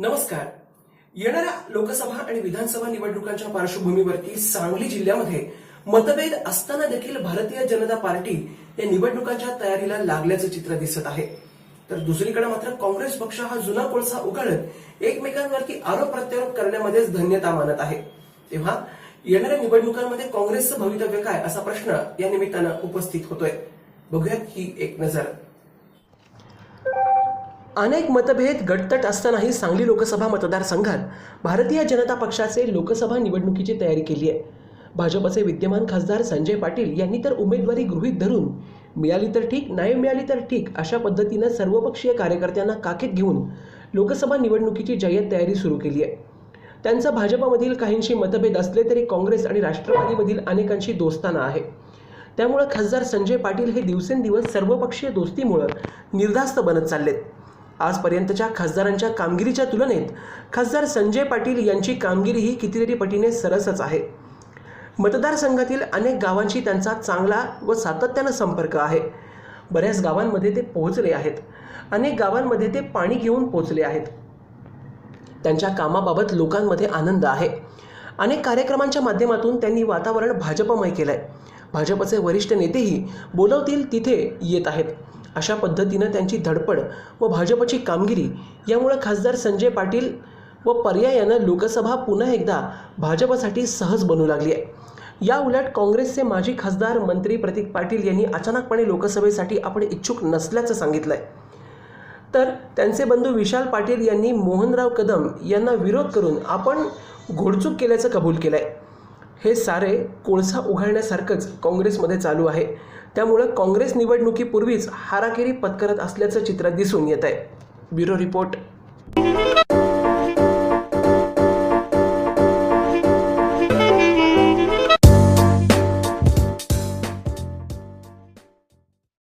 नमस्कार. येणाऱ्या लोकसभा आणि विधानसभा निवडणुकांच्या पार्श्वभूमीवरती सांगली जिल्ह्यामध्ये मतभेद असताना देखील भारतीय जनता पार्टी या निवडणुकांच्या तयारीला लागल्याचं चित्र दिसत आहे. तर दुसरीकडे मात्र काँग्रेस पक्ष हा जुना कोळसा उघडत एकमेकांवरती आरोप प्रत्यारोप करण्यामध्येच धन्यता मानत आहे. तेव्हा येणाऱ्या निवडणुकांमध्ये काँग्रेसचं भवितव्य काय असा प्रश्न या निमित्तानं उपस्थित होतोय. बघूयात ही एक नजर. अनेक मतभेद गटतट असतानाही सांगली लोकसभा मतदारसंघात भारतीय जनता पक्षाचे लोकसभा निवडणुकीची तयारी केली आहे. भाजपचे विद्यमान खासदार संजय पाटील यांनी तर उमेदवारी गृहीत धरून मिळाली तर ठीक नाही मिळाली तर ठीक अशा पद्धतीनं सर्वपक्षीय कार्यकर्त्यांना काखेत घेऊन लोकसभा निवडणुकीची जय्यत तयारी सुरू केली आहे. त्यांचा भाजपमधील काहींशी मतभेद असले तरी काँग्रेस आणि राष्ट्रवादीमधील अनेकांशी दोस्ताना आहे. त्यामुळं खासदार संजय पाटील हे दिवसेंदिवस सर्वपक्षीय दोस्तीमुळं निर्धास्त बनत चाललेत. आजपर्यंतच्या खासदारांच्या कामगिरीच्या तुलनेत खासदार संजय पाटील यांची कामगिरी ही कितीतरी पटीने सरसच आहे. मतदारसंघातील अनेक गावांशी त्यांचा चांगला व सातत्यानं संपर्क आहे. बऱ्याच गावांमध्ये ते पोहोचले आहेत. अनेक गावांमध्ये ते पाणी घेऊन पोहोचले आहेत. त्यांच्या कामाबाबत लोकांमध्ये आनंद आहे. अनेक कार्यक्रमांच्या माध्यमातून त्यांनी वातावरण भाजपमय केलं आहे भाजपचे वरिष्ठ नेतेही बोलवतील तिथे येत आहेत. अशा पद्धतीनं त्यांची धडपड व भाजपची कामगिरी यामुळं खासदार संजय पाटील व पर्यायानं लोकसभा पुन्हा एकदा भाजपसाठी सहज बनू लागली आहे. या उलट काँग्रेसचे माजी खासदार मंत्री प्रतीक पाटील यांनी अचानकपणे लोकसभेसाठी आपण इच्छुक नसल्याचं सांगितलं आहे तर त्यांचे बंधू विशाल पाटील यांनी मोहनराव कदम यांना विरोध करून आपण घोडचूक केल्याचं कबूल केलं आहे हे सारे कोळसा उघडण्यासारखंच काँग्रेसमध्ये चालू आहे. त्यामुळं काँग्रेस निवडणुकीपूर्वीच हाराखेरी पत्करत असल्याचं चित्र दिसून येत आहे. Bureau report.